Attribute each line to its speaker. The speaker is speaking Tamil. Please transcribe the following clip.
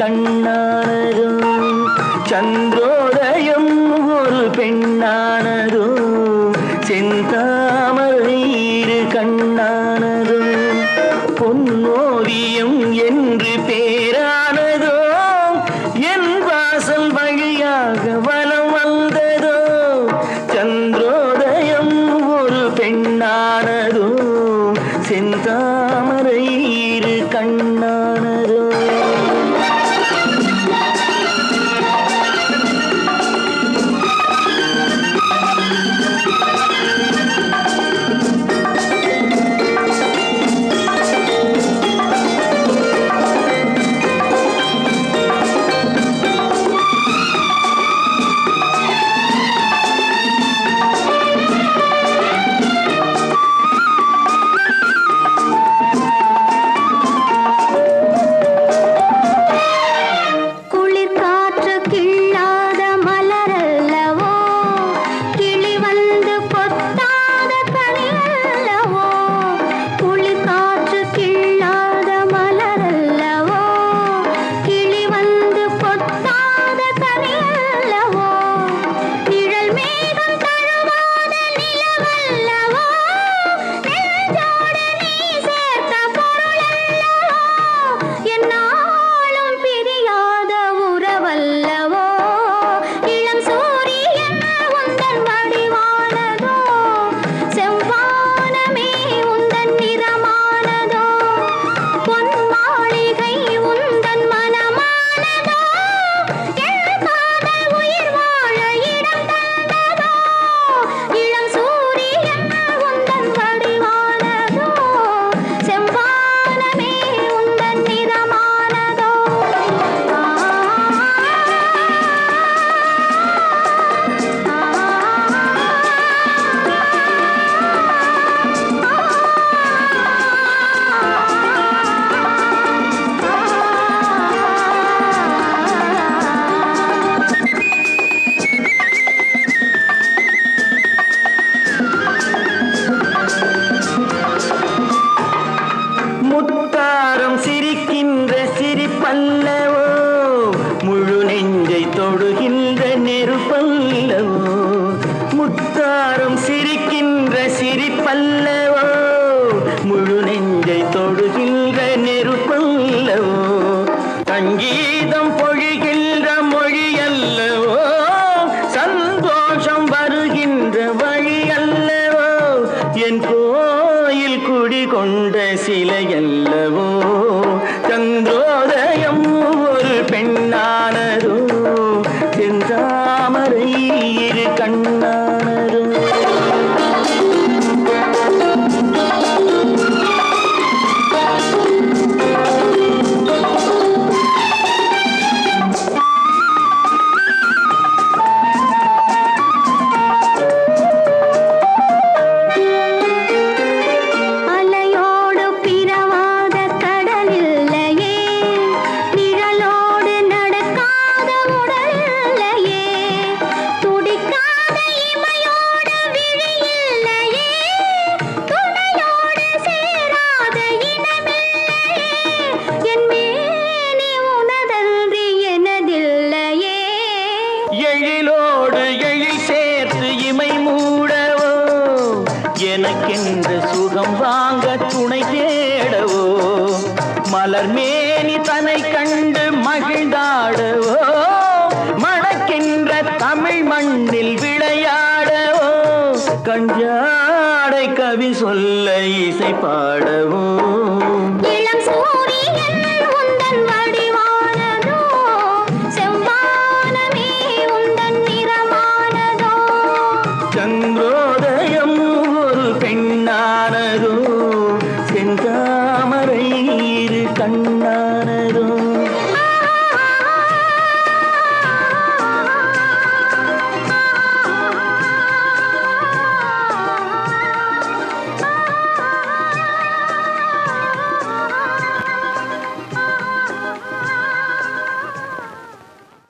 Speaker 1: கண்ணானதும் சந்திரோதயம் பல்லவோ முழு நெஞ்சை தொடுகின்ற நெருப்பல்லவோ சங்கீதம் பொழிகின்ற மொழி அல்லவோ சந்தோஷம் வருகின்ற வழி அல்லவோ என் கோயில் குடிகொண்ட சிலையல்லவோ சந்திரோதயம் எழிலோடு எழில் சேர்த்து இமை மூடவோ? எனக்கென்று சுகம் வாங்க துணை தேடவோ? மலர் மேனி தனை கண்டு மகிழ்ந்தாடவோ? மணக்கின்ற தமிழ் மண்ணில் விளையாடவோ? கஞ்சாடை கவி சொல்ல இசை பாடவோ? கண்ணானதும்